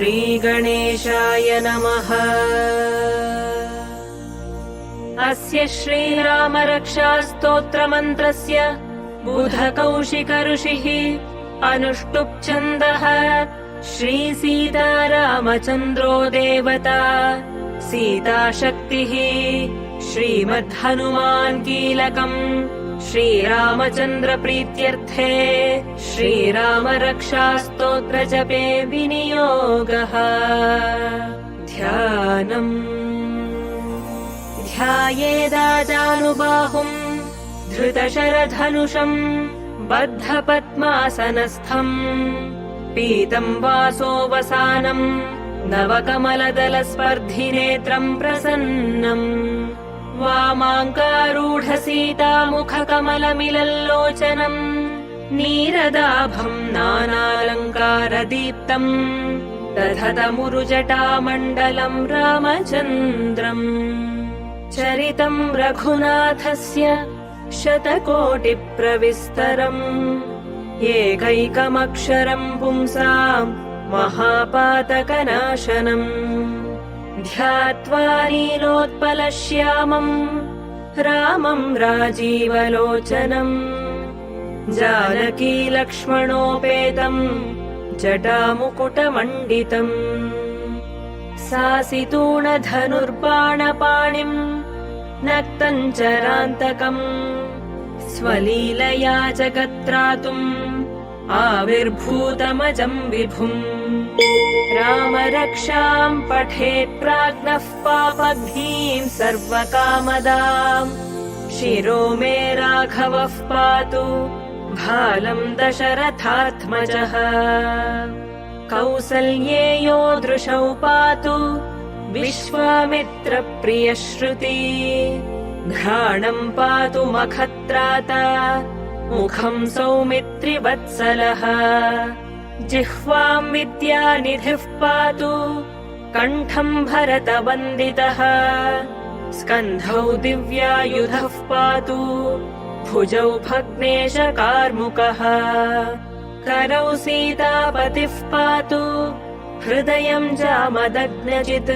श्रीगणेशाय नमः। अस्य श्रीरामरक्षास्तोत्रमन्त्रस्य बुधकौशिक ऋषिः अनुष्टुप् छन्दः श्रीसीतारामचन्द्रो देवता सीताशक्तिः श्रीमद्हनुमान् कीलकम् श्रीरामचन्द्रप्रीत्यर्थे श्रीरामरक्षास्तोत्रजपे विनियोगः। ध्यानम्। ध्यायेदाजानुबाहुम् धृतशरधनुषम् बद्धपद्मासनस्थम् पीतम् वासोऽवसानम् नवकमलदलस्पर्धिनेत्रम् प्रसन्नम् वामाङ्कारूढसीतामुखकमलमिलल्लोचनम् नीरदाभम् नानालङ्कारदीप्तम् दधतमुरुजटामण्डलम् रामचन्द्रम्। चरितम् रघुनाथस्य शतकोटिप्रविस्तरम् एकैकमक्षरम् पुंसाम् महापातकनाशनम् ध्यात्वा नीलोत्पलश्यामम् रामम् राजीवलोचनम् जानकीलक्ष्मणोपेतम् जटामुकुटमण्डितम्। सासितूणधनुर्बाणपाणिम् नक्तम् चरान्तकम् स्वलीलया जगत्रातुम् आविर्भूतमजम् विभुम्। राम रक्षाम् पठेत् प्राज्ञः पापभीम् सर्वकामदाम्। शिरो मे राघवः पातु भालम् दशरथात्मजः। कौसल्येयो दृशौ पातु विश्वामित्रप्रियश्रुति। घ्राणम् पातु मखत्राता मुखम् सौमित्रिवत्सलः। जिह्वाम् विद्यानिधिः पातु कण्ठम् भरतवन्दितः। स्कन्धौ दिव्यायुधः पातु भुजौ भग्नेशकार्मुकः। करौ सीतापतिः पातु हृदयम् जामदग्नजित्।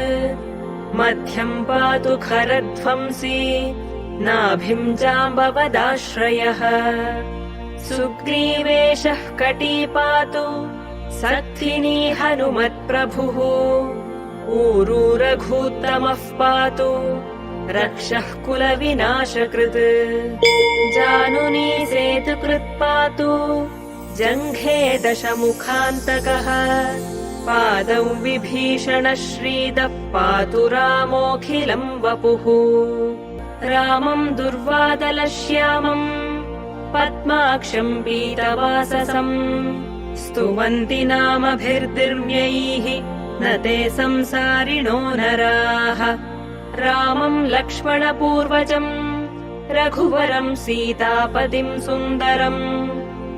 मध्यम् पातु खरध्वंसी नाभिम् जाम्बवदाश्रयः। सुग्रीवेशः कटी पातु सक्थिनी हनुमत्प्रभुः। ऊरू रघूत्तमः पातु रक्षः कुलविनाशकृत्। जानुनी सेतुकृत् पातु जङ्घे दशमुखान्तकः। पादौ विभीषणः श्रीदः पातु रामोऽखिलम् वपुः रामम् दुर्वादलश्यामम् पद्माक्षम् पीतवाससम् स्तुवन्ति नामभिर्दिर्म्यैः न ते संसारिणो नराः। रामम् लक्ष्मणपूर्वजम् रघुवरम् सीतापतिम् सुन्दरम्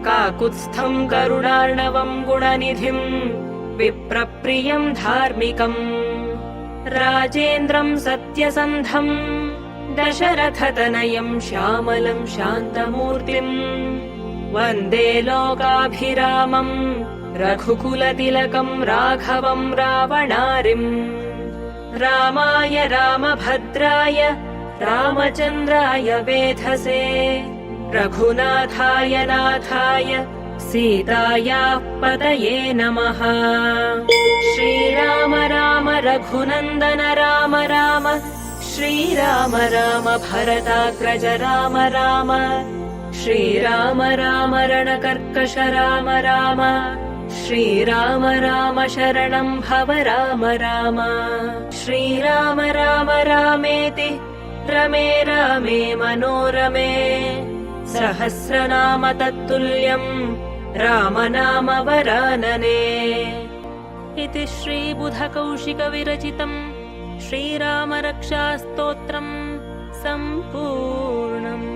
काकुत्स्थम् करुणार्णवम् गुणनिधिम् विप्रप्रियम् धार्मिकम् राजेन्द्रम् सत्यसन्धम् दशरथतनयम् श्यामलम् शान्तमूर्तिम् वन्दे लोकाभिरामम् रघुकुलतिलकम् राघवम् रावणारिम् रामाय रामभद्राय रामचन्द्राय वेधसे रघुनाथाय नाथाय सीतायाः पतये नमः श्रीराम राम रघुनन्दन राम राम श्रीराम राम भरताग्रज राम राम। श्रीराम राम रणकर्कश राम राम। श्रीराम राम शरणम् भव राम राम। श्रीराम राम रामेति रमे रामे मनोरमे। सहस्रनाम तत्तुल्यम् राम नाम वरानने। इति श्रीबुधकौशिकविरचितम् श्रीरामरक्षास्तोत्रम् सम्पूर्णम्